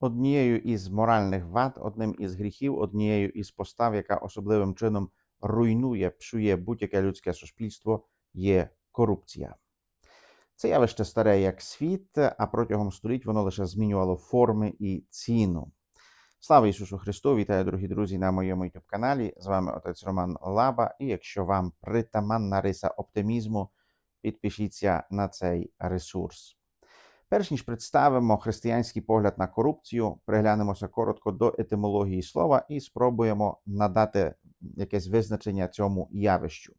Однією із моральних вад, одним із гріхів, однією із постав, яка особливим чином руйнує, псує будь-яке людське суспільство, є корупція. Це явище старе як світ, а протягом століть воно лише змінювало форми і ціну. Слава Ісусу Христу! Вітаю, дорогі друзі, на моєму youtube каналі. З вами отець Роман Лаба. І якщо вам притаманна риса оптимізму, підпишіться на цей ресурс. Перш ніж представимо християнський погляд на корупцію, приглянемося коротко до етимології слова і спробуємо надати якесь визначення цьому явищу.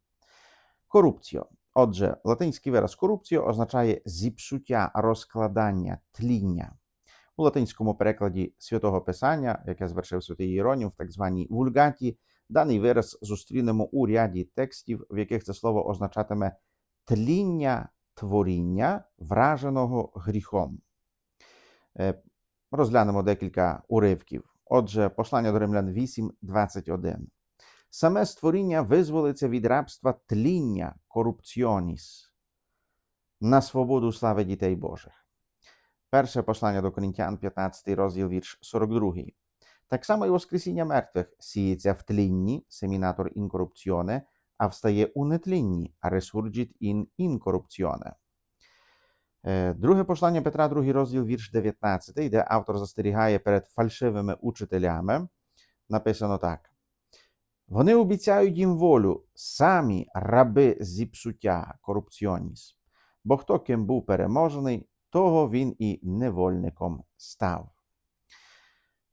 Корупція. Отже, латинський вираз корупцію означає зіпсуття, розкладання, тління. У латинському перекладі святого Писання, яке звершив святий Єронім в так званій вульгаті, даний вираз зустрінемо у ряді текстів, в яких це слово означатиме тління творіння, враженого гріхом. Е, Розглянемо декілька уривків. Отже, послання до римлян 8.21. Саме створіння визволиться від рабства тління корупціоніс на свободу слави дітей Божих. Перше послання до Коринтян, 15 розділ вірш 42. Так само і Воскресіння мертвих сіється в тлінні, семінатор інкорупціоне, а встає у нетлінні, а ресурджіт ін інкорупціоне. Е, Друге послання Петра, другий розділ, вірш 19, де автор застерігає перед фальшивими учителями. Написано так: вони обіцяють їм волю, самі раби зіпсуття, корупціоніс. Бо хто ким був переможений, того він і невольником став.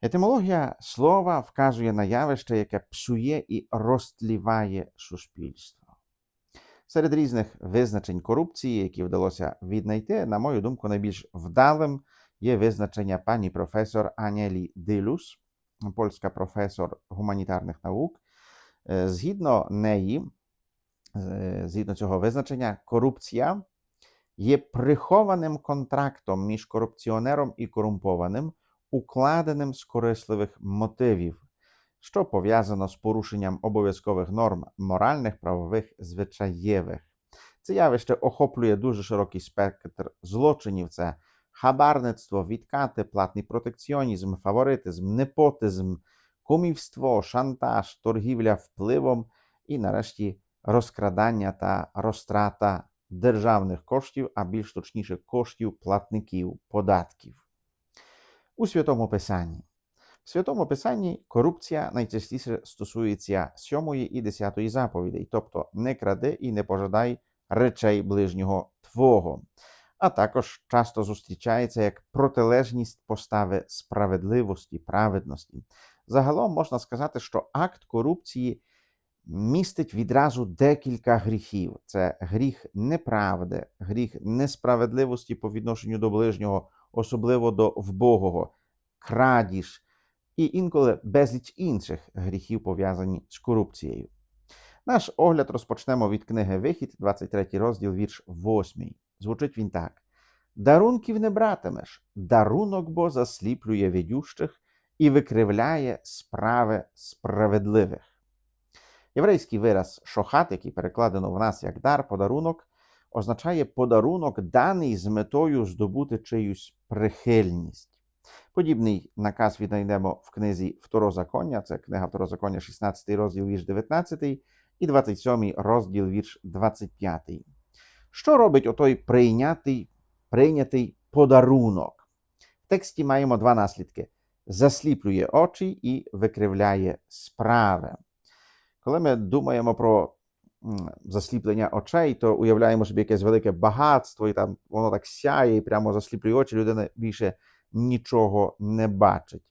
Етимологія слова вказує на явище, яке псує і розтліває суспільство. Серед різних визначень корупції, які вдалося віднайти, на мою думку, найбільш вдалим є визначення пані професор Анєлі Дилус, польська професор гуманітарних наук. Е, Згідно неї, е, згідно цього визначення, корупція є прихованим контрактом між корупціонером і корумпованим, укладеним з корисливих мотивів, що пов'язано з порушенням обов'язкових норм моральних, правових, звичаєвих. Це явище охоплює дуже широкий спектр злочинів: це хабарництво, відкати, платний протекціонізм, фаворитизм, непотизм, кумівство, шантаж, торгівля впливом і, нарешті, розкрадання та розтрата державних коштів, а більш точніше коштів платників податків. У Святому Писанні. В Святому Писанні корупція найчастіше стосується сьомої і десятої заповідей, тобто не кради і не пожадай речей ближнього твого, а також часто зустрічається як протилежність постави справедливості, праведності. Загалом можна сказати, що акт корупції містить відразу декілька гріхів: це гріх неправди, гріх несправедливості по відношенню до ближнього, особливо до вбогого, крадіж і інколи безліч інших гріхів пов'язані з корупцією. Наш огляд розпочнемо від книги Вихід, 23 розділ, вірш 8. Звучить він так: Дарунків не братимеш, дарунок бо засліплює відющих і викривляє справи справедливих. Єврейський вираз шохат, який перекладено в нас як дар, подарунок, означає подарунок, даний з метою здобути чиюсь прихильність. Подібний наказ віднайдемо в книзі Второзаконня, це книга Второзаконня, 16 розділ вірш 19 і 27 розділ вірш 25. Що робить отой прийнятий, прийнятий подарунок? В тексті маємо два наслідки: засліплює очі і викривляє справи. Коли ми думаємо про засліплення очей, то уявляємо собі якесь велике багатство, і там воно так сяє і прямо засліплює очі, людина більше нічого не бачить.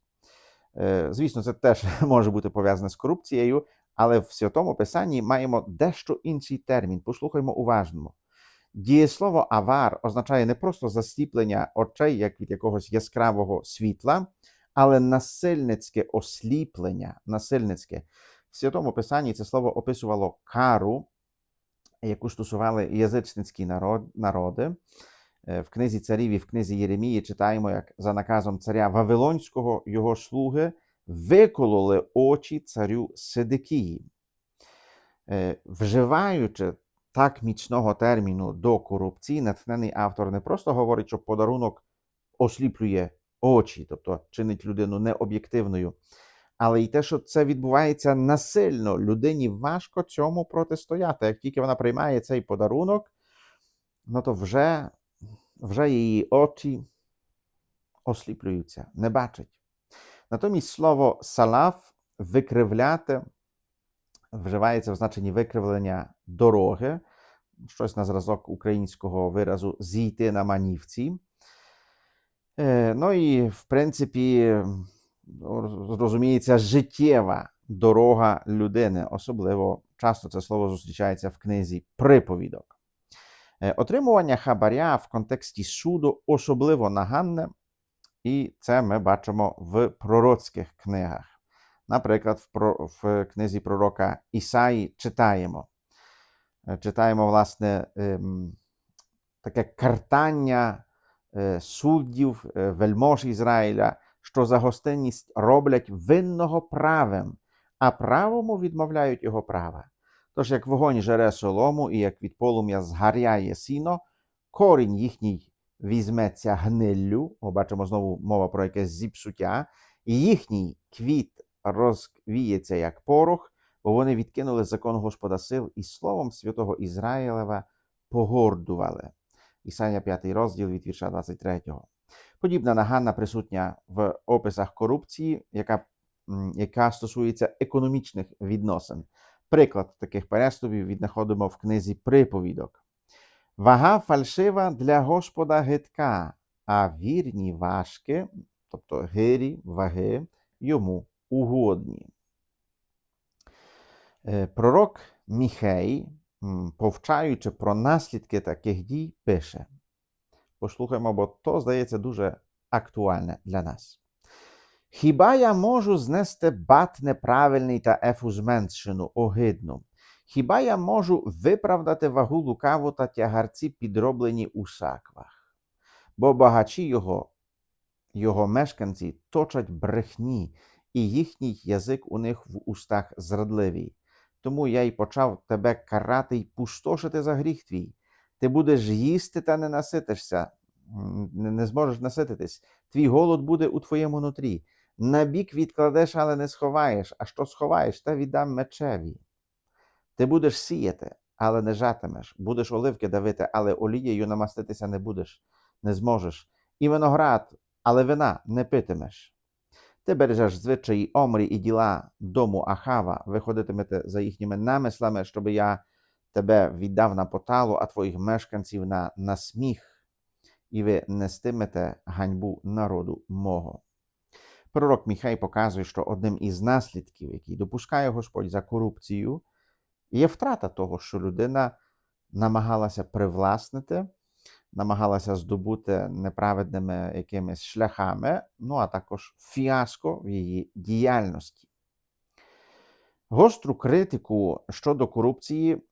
Е, Звісно, це теж може бути пов'язане з корупцією, але в Святому Писанні маємо дещо інший термін. Послухаймо уважно. Дієслово авар означає не просто засліплення очей, як від якогось яскравого світла, але насильницьке осліплення. насильницьке. В Святому Писанні це слово описувало кару, яку стосували язичницькі народи. В книзі царів і в книзі Єремії читаємо, як за наказом царя Вавилонського його слуги викололи очі царю Сидикії. Вживаючи так міцного терміну до корупції, натхнений автор не просто говорить, що подарунок осліплює очі, тобто чинить людину необ'єктивною. Але й те, що це відбувається насильно, людині важко цьому протистояти. Як тільки вона приймає цей подарунок, ну то вже, вже її очі осліплюються, не бачать. Натомість слово салаф викривляти вживається в значенні викривлення дороги, щось на зразок українського виразу зійти на манівці. Е, Ну і, в принципі, розуміється, життєва дорога людини. Особливо часто це слово зустрічається в книзі приповідок. Е, Отримування хабаря в контексті суду особливо наганне, і це ми бачимо в пророцьких книгах. Наприклад, в, книзі пророка Ісаї читаємо. Е, Читаємо, власне, ем, таке картання е, суддів, вельмож Ізраїля, що за гостинність роблять винного правим, а правому відмовляють його права. Тож, як вогонь жере солому, і як від полум'я згаряє сіно, корінь їхній візьметься гниллю, о, бачимо знову мова про якесь зіпсуття, і їхній квіт розквіється, як порох, бо вони відкинули закон Господа сил і словом святого Ізраїлева погордували. Ісая 5 розділ від вірша 23. Подібна наганна присутня в описах корупції, яка, яка стосується економічних відносин. Приклад таких переступів віднаходимо в книзі приповідок. Вага фальшива для Господа гидка, а вірні важки, тобто гирі, ваги, йому угодні. Е, Пророк Міхей, повчаючи про наслідки таких дій, пише. Послухаймо, бо то, здається, дуже актуальне для нас. Хіба я можу знести бат неправильний та ефу зменшену, огидну? Хіба я можу виправдати вагу лукаву та тягарці, підроблені у саквах? Бо багачі його, його мешканці точать брехні, і їхній язик у них в устах зрадливий. Тому я й почав тебе карати й пустошити за гріх твій. Ти будеш їсти та не наситишся, не зможеш насититись. Твій голод буде у твоєму нутрі. Набік відкладеш, але не сховаєш, а що сховаєш, та віддам мечеві. Ти будеш сіяти, але не жатимеш, будеш оливки давити, але олією намаститися не будеш, не зможеш. І виноград, але вина не питимеш. Ти бережеш звичаї Омрі і діла дому Ахава, виходитимете за їхніми намислами, щоб я тебе віддав на поталу, а твоїх мешканців на, на сміх, і ви нестимете ганьбу народу мого. Пророк Міхай показує, що одним із наслідків, який допускає Господь за корупцію, є втрата того, що людина намагалася привласнити, намагалася здобути неправедними якимись шляхами, ну а також фіаско в її діяльності. Гостру критику щодо корупції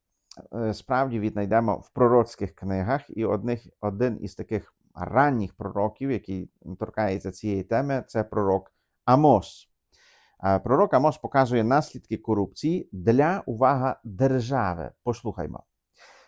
справді віднайдемо в пророцьких книгах, і одних, один із таких ранніх пророків, який торкається цієї теми, це пророк Амос. Е, Пророк Амос показує наслідки корупції для увага держави. Послухаймо.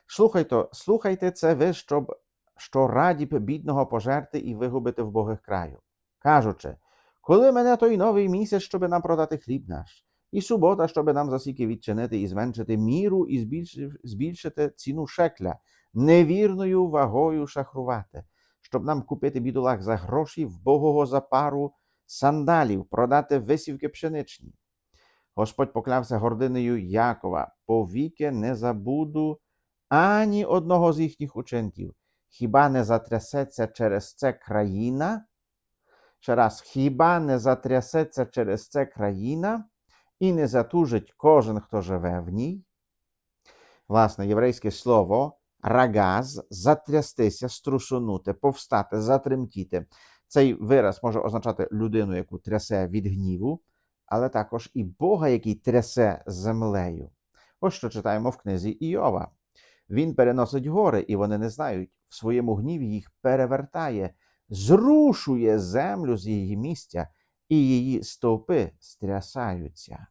Слухайте, слухайте це ви, щоб що раді б бідного пожерти і вигубити в богих краю, кажучи, коли мене той новий місяць, щоби нам продати хліб наш, і субота, щоби нам засіки відчинити і зменшити міру і збільшити ціну шекля, невірною вагою шахрувати, щоб нам купити бідолах за гроші вбогого за пару сандалів, продати висівки пшеничні. Господь поклявся гординою Якова, повіки не забуду ані одного з їхніх учинків. Хіба не затрясеться через це країна? Ще раз, хіба не затрясеться через це країна і не затужить кожен, хто живе в ній? Власне, єврейське слово рагаз затрястися, струсунути, повстати, затремтіти. Цей вираз може означати людину, яку трясе від гніву, але також і Бога, який трясе землею. Ось що читаємо в книзі Іова. Він переносить гори, і вони не знають. В своєму гніві їх перевертає, зрушує землю з її місця, і її стовпи стрясаються.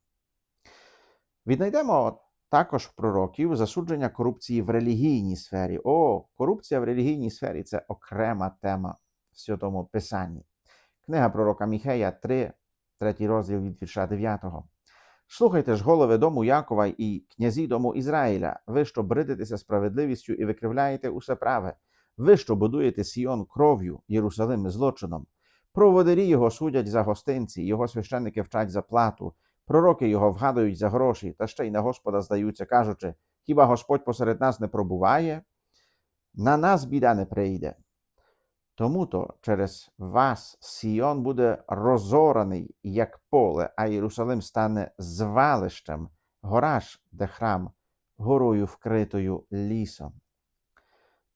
Віднайдемо також в пророків засудження корупції в релігійній сфері. О, корупція в релігійній сфері це окрема тема в Святому Писанні. Книга пророка Міхея 3, 3 розділ від вірша 9. Слухайте ж, голови дому Якова і князі дому Ізраїля, ви, що бридитеся справедливістю і викривляєте усе праве, ви, що будуєте Сіон кров'ю, Єрусалим злочином. Проводирі його судять за гостинці, його священники вчать за плату, пророки його вгадують за гроші, та ще й на Господа здаються, кажучи: хіба Господь посеред нас не пробуває? На нас біда не прийде. Тому то через вас Сіон буде розораний, як поле, а Єрусалим стане звалищем, гора ж, де храм, горою вкритою лісом.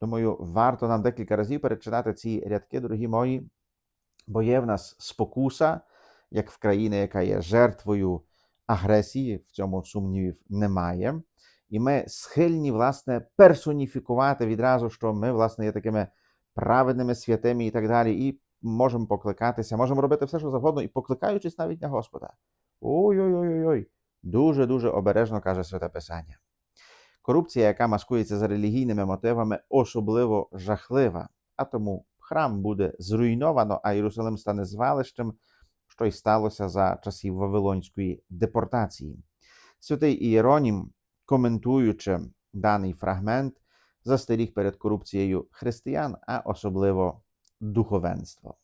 Думаю, варто нам декілька разів перечитати ці рядки, дорогі мої, бо є в нас спокуса, як в країні, яка є жертвою агресії, в цьому сумнівів немає. І ми схильні, власне, персоніфікувати відразу, що ми, власне, є такими праведними, святими і так далі, і можемо покликатися, можемо робити все, що завгодно, і покликаючись навіть на Господа. Ой-ой-ой, дуже-дуже обережно каже Святе Писання. Корупція, яка маскується за релігійними мотивами, особливо жахлива, а тому храм буде зруйновано, а Єрусалим стане звалищем, що й сталося за часів Вавилонської депортації. Святий Ієронім, коментуючи даний фрагмент, застеріг перед корупцією християн, а особливо духовенство.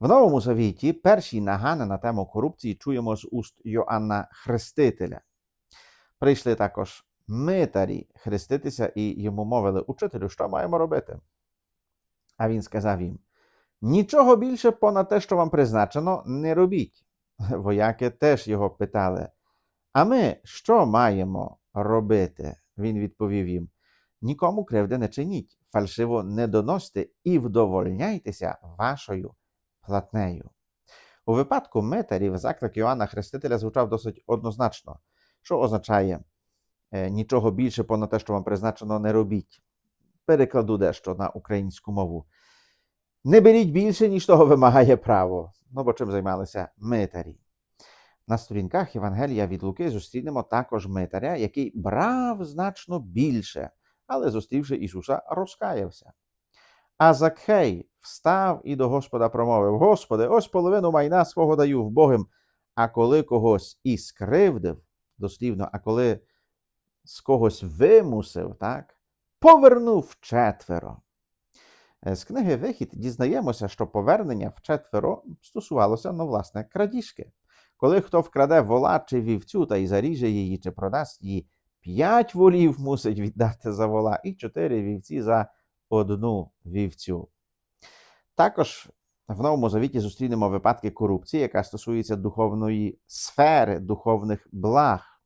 В Новому Завіті перші нагани на тему корупції чуємо з уст Йоанна Хрестителя. Прийшли також митарі хреститися і йому мовили: Учителю, що маємо робити? А він сказав їм: Нічого більше понад те, що вам призначено, не робіть. Вояки теж його питали: А ми що маємо робити? Він відповів їм: Нікому кривди не чиніть, фальшиво не доносьте і вдовольняйтеся вашою платнею. У випадку митарів заклик Йоанна Хрестителя звучав досить однозначно, що означає нічого більше понад те, що вам призначено, не робіть. Перекладу дещо на українську мову. Не беріть більше, ніж того вимагає право. Ну, бо чим займалися митарі. На сторінках Євангелія від Луки зустрінемо також митаря, який брав значно більше, але, зустрівши Ісуса, розкаявся. А Закхей встав і до Господа промовив: Господи, ось половину майна свого даю в Богим, а коли когось і скривдив, дослівно, а коли з когось вимусив, так, повернув четверо. Е, З книги Вихід дізнаємося, що повернення в четверо стосувалося, ну, власне, крадіжки. Коли хто вкраде вола чи вівцю та й заріже її, чи продасть її, п'ять волів мусить віддати за вола і чотири вівці за одну вівцю. Також в Новому Завіті зустрінемо випадки корупції, яка стосується духовної сфери, духовних благ.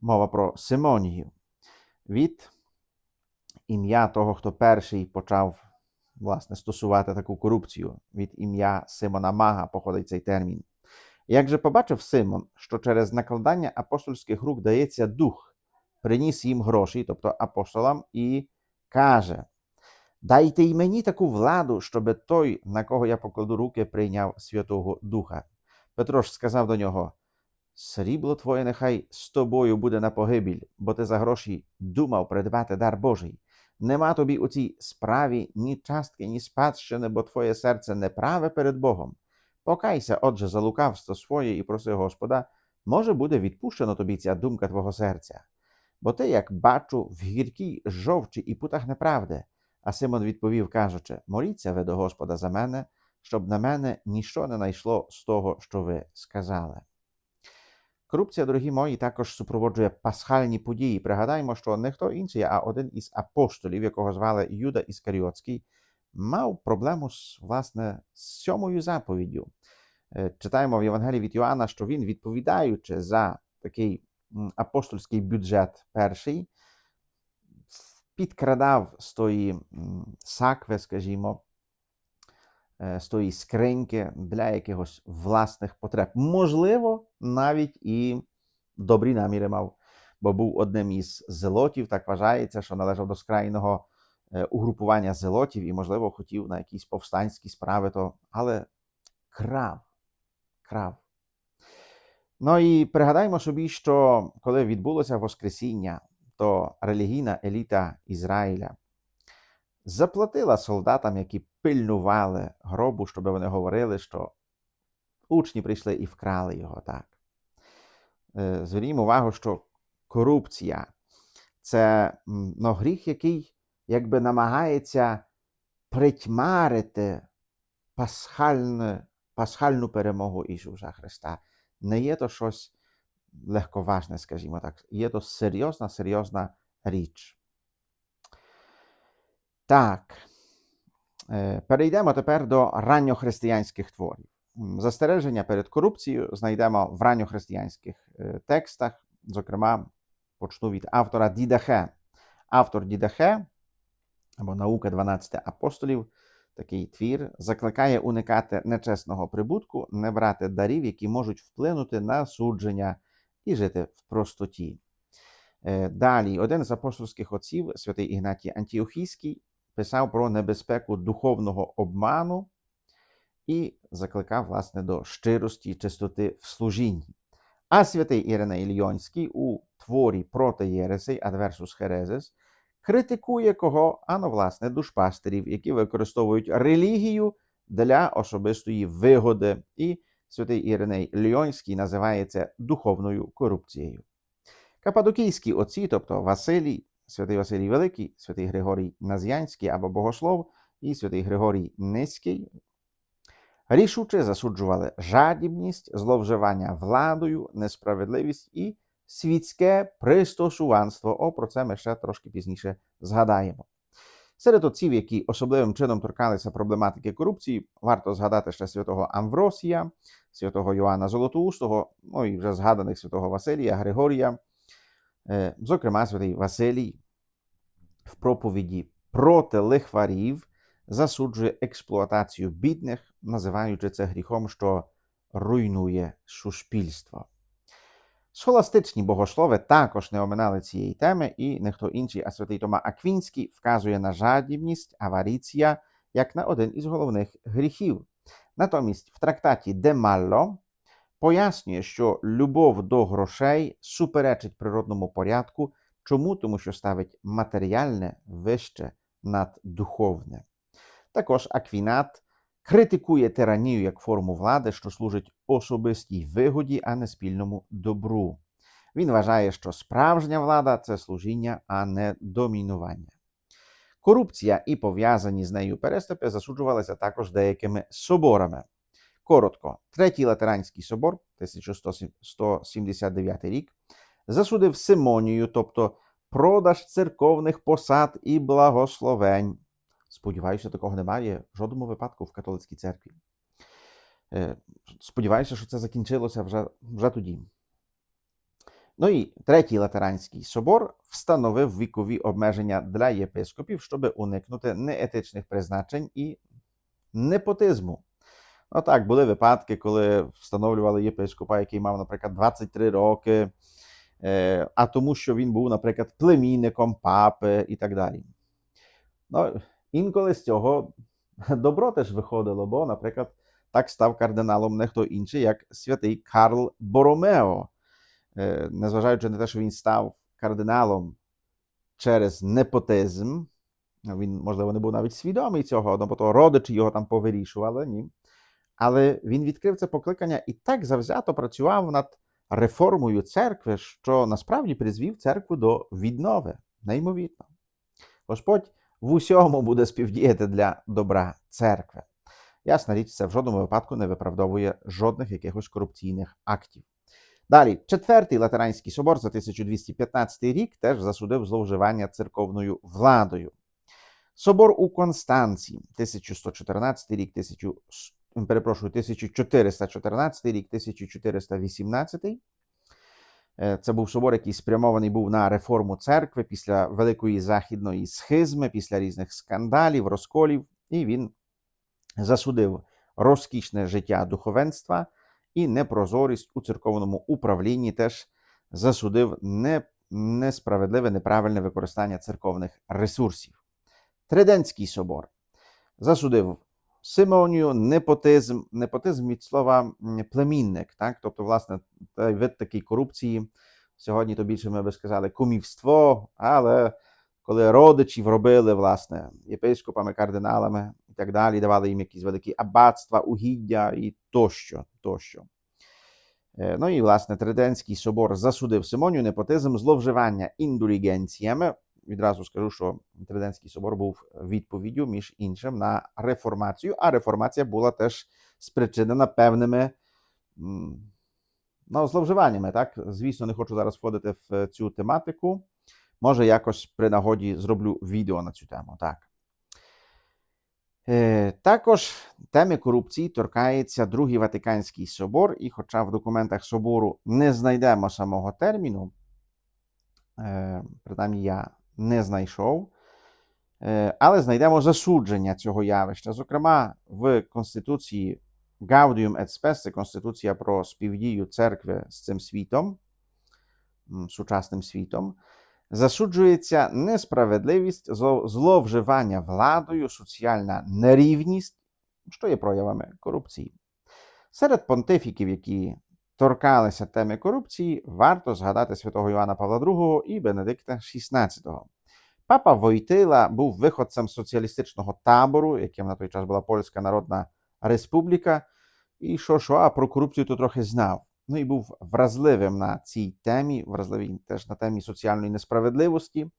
Мова про Симонію. Від ім'я того, хто перший почав власне, стосувати таку корупцію. Від ім'я Симона Мага походить цей термін. Як же побачив Симон, що через накладання апостольських рук дається дух, приніс їм гроші, тобто апостолам, і каже: Дайте й мені таку владу, щоби той, на кого я покладу руки, прийняв Святого Духа. Петро ж сказав до нього: Срібло твоє нехай з тобою буде на погибіль, бо ти за гроші думав придбати дар Божий. Нема тобі у цій справі ні частки, ні спадщини, бо твоє серце неправе перед Богом. Покайся, отже, за лукавство своє і проси Господа, може буде відпущено тобі ця думка твого серця. Бо ти, як бачу, в гіркій жовчі і путах неправди. А Симон відповів, кажучи: Моліться ви до Господа за мене, щоб на мене ніщо не найшло з того, що ви сказали. Корупція, дорогі мої, також супроводжує пасхальні події. Пригадаймо, що не хто інший, а один із апостолів, якого звали Юда Іскаріотський, мав проблему з власне з сьомою заповіддю. Е, Читаємо в Євангелії від Йоанна, що він, відповідаючи за такий апостольський бюджет перший, підкрадав з тої сакви, скажімо, з тої скриньки для якихось власних потреб. Можливо, навіть і добрі наміри мав, бо був одним із зелотів, так вважається, що належав до скрайного е, угрупування зелотів і, можливо, хотів на якісь повстанські справи, то, але крав, крав. Ну і пригадаймо собі, що коли відбулося Воскресіння, то релігійна еліта Ізраїля заплатила солдатам, які пильнували гробу, щоб вони говорили, що учні прийшли і вкрали його так. Е, Звернімо увагу, що корупція це ну, гріх, який якби намагається притьмарити пасхальну, пасхальну перемогу Ісуса Христа. Не є то щось легковажне, скажімо так. Є то серйозна, серйозна річ. Так. Е, Перейдемо тепер до ранньохристиянських творів. Застереження перед корупцією знайдемо в ранньохристиянських е, текстах. Зокрема, почну від автора Дідахе. Автор Дідахе, або Наука 12 апостолів, такий твір, закликає уникати нечесного прибутку, не брати дарів, які можуть вплинути на судження і жити в простоті. Е, Далі, один з апостольських отців, святий Ігнатій Антіохійський, писав про небезпеку духовного обману і закликав, власне, до щирості і чистоти в служінні. А святий Іриней Льйонський у творі проти Єресей Adversus Hereses критикує кого? Ано, власне, душпастерів, які використовують релігію для особистої вигоди. І святий Іриней Льйонський називає це духовною корупцією. Кападокійські отці, тобто Василій, святий Василій Великий, святий Григорій Назянський або Богослов і святий Григорій Низький, рішуче засуджували жадібність, зловживання владою, несправедливість і світське пристосуванство. О, про це ми ще трошки пізніше згадаємо. Серед отців, які особливим чином торкалися проблематики корупції, варто згадати ще святого Амвросія, святого Йоанна Золотоустого, ну і вже згаданих святого Василія, Григорія. Е, Зокрема, святий Василій в проповіді проти лихварів засуджує експлуатацію бідних, називаючи це гріхом, що руйнує суспільство. Схоластичні богослови також не оминали цієї теми, і не хто інший, а святий Тома Аквінський вказує на жадібність, аваріція як на один із головних гріхів. Натомість в трактаті Де Малло пояснює, що любов до грошей суперечить природному порядку. Чому? Тому що ставить матеріальне вище над духовне. Також Аквінат критикує тиранію як форму влади, що служить особистій вигоді, а не спільному добру. Він вважає, що справжня влада це служіння, а не домінування. Корупція і пов'язані з нею переступи засуджувалися також деякими соборами. Коротко, Третій Латеранський собор, 1179 рік, засудив симонію, тобто продаж церковних посад і благословень. Сподіваюся, такого немає в жодному випадку в католицькій церкві. Е, Сподіваюся, що це закінчилося вже, вже тоді. Ну і третій Латеранський собор встановив вікові обмеження для єпископів, щоб уникнути неетичних призначень і непотизму. Ну так, були випадки, коли встановлювали єпископа, який мав, наприклад, 23 роки, е, а тому, що він був, наприклад, племінником папи і так далі. Ну, інколи з цього добро теж виходило, бо, наприклад, так став кардиналом не хто інший, як святий Карл Боромео. Е, Незважаючи на те, що він став кардиналом через непотизм, він, можливо, не був навіть свідомий цього, бо то родичі його там повирішували, ні. Але він відкрив це покликання і так завзято працював над реформою церкви, що насправді призвів церкву до віднови. Неймовірно. Господь в усьому буде співдіяти для добра церкви. Ясна річ, це в жодному випадку не виправдовує жодних якихось корупційних актів. Далі, четвертий Латеранський собор за 1215 рік теж засудив зловживання церковною владою. Собор у Констанції, 1114 рік, 1000, перепрошую, 1414 рік, 1418. Е, Це був собор, який спрямований був на реформу церкви після великої західної схизми, після різних скандалів, розколів, і він засудив розкішне життя духовенства і непрозорість у церковному управлінні, теж засудив не, несправедливе, неправильне використання церковних ресурсів. Триденський собор засудив симонію, непотизм, непотизм від слова племінник, так? тобто, власне, той вид такий корупції. Сьогодні то більше ми би сказали кумівство, але коли родичів робили, власне, єпископами, кардиналами, і так далі, давали їм якісь великі аббатства, угіддя і тощо. тощо. Е, Ну і, власне, Триденський собор засудив Симонію непотизм зловживання індулігенціями. Відразу скажу, що Триденський собор був відповіддю, між іншим, на реформацію, а реформація була теж спричинена певними ну, зловживаннями. Так? Звісно, не хочу зараз входити в цю тематику. Може, якось при нагоді зроблю відео на цю тему. Так. Е, також теми корупції торкається Другий Ватиканський собор, і хоча в документах собору не знайдемо самого терміну, е, принаймні я не знайшов, е, але знайдемо засудження цього явища. Зокрема, в Конституції Gaudium et Spes, це Конституція про співдію церкви з цим світом, сучасним світом, засуджується несправедливість, зловживання владою, соціальна нерівність, що є проявами корупції. Серед понтифіків, які торкалися теми корупції, варто згадати святого Йоанна Павла II і Бенедикта XVI. Папа Войтила був виходцем соціалістичного табору, яким на той час була Польська Народна Республіка, і що, що, а про корупцію то трохи знав. Ну і був вразливим на цій темі, вразливий теж на темі соціальної несправедливості,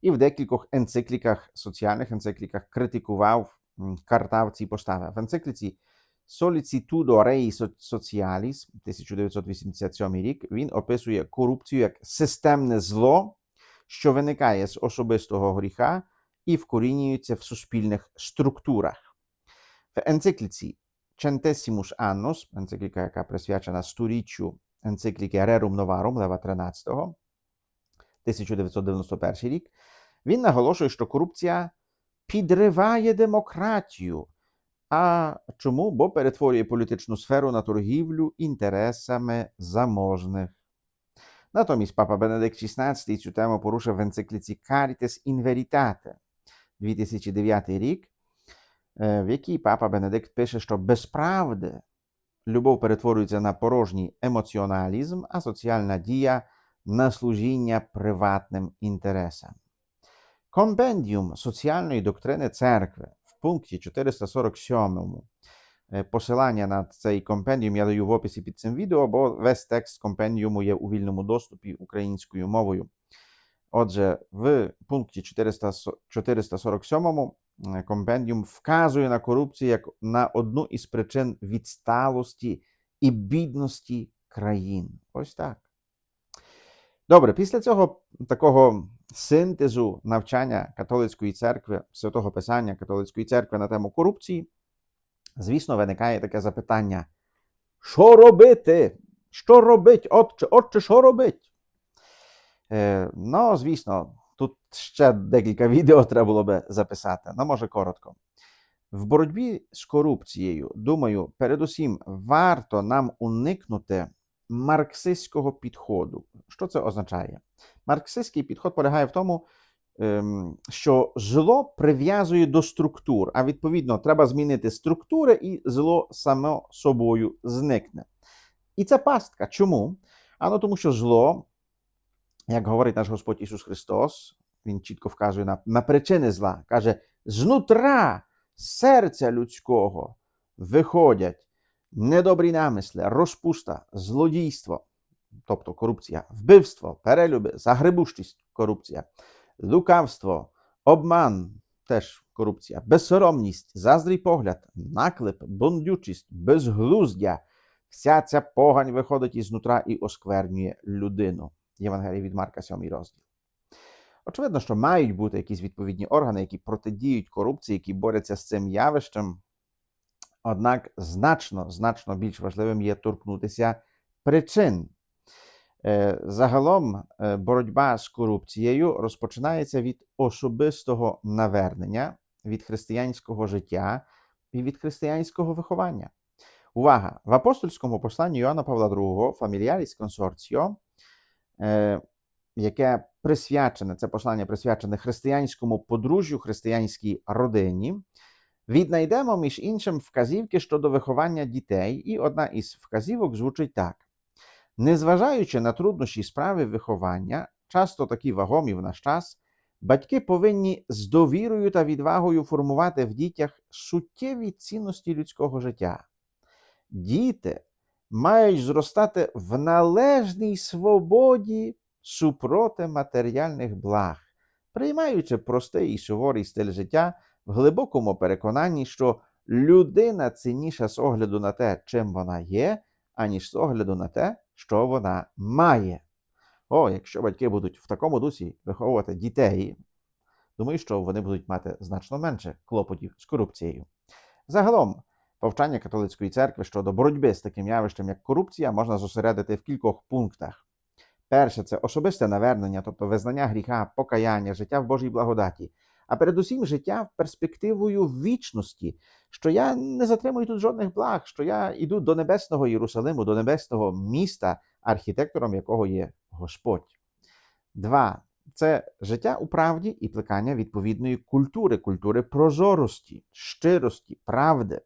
і в декількох енцикліках, соціальних енцикліках критикував, картав ці постави. В енцикліці Solicitudo Rei Socialis 1987 рік він описує корупцію як системне зло, що виникає з особистого гріха і вкорінюється в суспільних структурах. В енцикліці Centesimus Annus, енцикліка, яка присвячена сторіччю енцикліки Rerum Novarum Лева XIII, 1991 рік, він наголошує, що корупція підриває демократію. А чому? Бо перетворює політичну сферу на торгівлю інтересами заможних. Натомість папа Бенедикт XVI цю тему порушив в енцикліці Caritas in Veritate 2009 рік, е, в якій папа Бенедикт пише, що без правди любов перетворюється на порожній емоціоналізм, а соціальна дія на служіння приватним інтересам. Компендіум соціальної доктрини церкви пункті 447 Е, Посилання на цей компендіум я даю в описі під цим відео, бо весь текст компендіуму є у вільному доступі українською мовою. Отже, в пункті 400 447 е, компендіум вказує на корупцію як на одну із причин відсталості і бідності країн. Ось так. Добре, після цього такого синтезу навчання католицької церкви, святого Писання католицької церкви на тему корупції, звісно, виникає таке запитання: що робити? Що робить, отче, отче, що робить? Е, ну, звісно, тут ще декілька відео треба було би записати, ну, може, коротко. В боротьбі з корупцією, думаю, передусім варто нам уникнути марксистського підходу. Що це означає? Марксистський підход полягає в тому, ем, що зло прив'язує до структур, а відповідно, треба змінити структури, і зло само собою зникне. І це пастка. Чому? А ну тому, що зло, як говорить наш Господь Ісус Христос, Він чітко вказує на, на причини зла, каже: знутра серця людського виходять недобрі намисли, розпуста, злодійство, тобто корупція, вбивство, перелюби, загребущість, корупція, лукавство, обман, теж корупція, безсоромність, заздрий погляд, наклеп, бундючість, безглуздя. Вся ця погань виходить ізнутра і осквернює людину. Євангелія від Марка, 7 розділ. Очевидно, що мають бути якісь відповідні органи, які протидіють корупції, які борються з цим явищем. Однак значно, значно більш важливим є торкнутися причин. Е, Загалом е, боротьба з корупцією розпочинається від особистого навернення, від християнського життя і від християнського виховання. Увага! В апостольському посланні Йоанна Павла II Familiaris Consortio, е, яке присвячене, це послання присвячене християнському подружжю, християнській родині, віднайдемо між іншим вказівки щодо виховання дітей, і одна із вказівок звучить так: незважаючи на труднощі справи виховання, часто такі вагомі в наш час, Батьки повинні з довірою та відвагою формувати в дітях суттєві цінності людського життя. Діти мають зростати в належній свободі супроти матеріальних благ, приймаючи простий і суворий стиль життя в глибокому переконанні, що людина цінніша з огляду на те, чим вона є, аніж з огляду на те, що вона має. О, якщо батьки будуть в такому дусі виховувати дітей, думаю, що вони будуть мати значно менше клопотів з корупцією. Загалом, повчання католицької церкви щодо боротьби з таким явищем, як корупція, можна зосередити в кількох пунктах. Перше це особисте навернення, тобто визнання гріха, покаяння, життя в Божій благодаті, а передусім життя перспективою вічності, що я не затримую тут жодних благ, що я йду до небесного Єрусалиму, до небесного міста, архітектором якого є Господь. Два це життя у правді і плекання відповідної культури, культури прозорості, щирості, правди.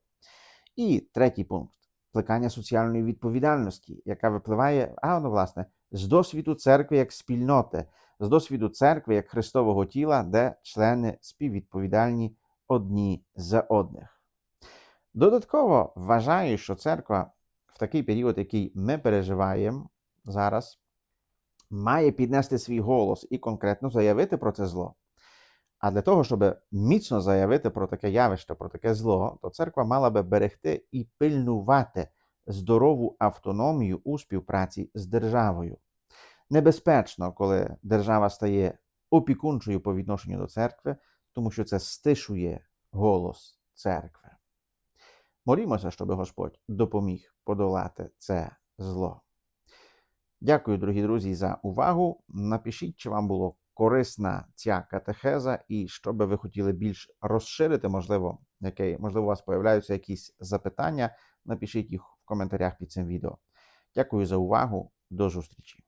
І третій пункт плекання соціальної відповідальності, яка випливає, а ну, власне, з досвіду церкви як спільноти, з досвіду церкви як Христового тіла, де члени співвідповідальні одні за одних. Додатково вважаю, що церква в такий період, який ми переживаємо зараз, має піднести свій голос і конкретно заявити про це зло. А для того, щоб міцно заявити про таке явище, про таке зло, то церква мала би берегти і пильнувати здорову автономію у співпраці з державою. Небезпечно, коли держава стає опікунчою по відношенню до церкви, тому що це стишує голос церкви. Молімося, щоб Господь допоміг подолати це зло. Дякую, дорогі друзі, за увагу. Напишіть, чи вам було корисна ця катехеза, і що би ви хотіли більш розширити, можливо, яке, можливо, у вас появляються якісь запитання. Напишіть їх в коментарях під цим відео. Дякую за увагу. До зустрічі!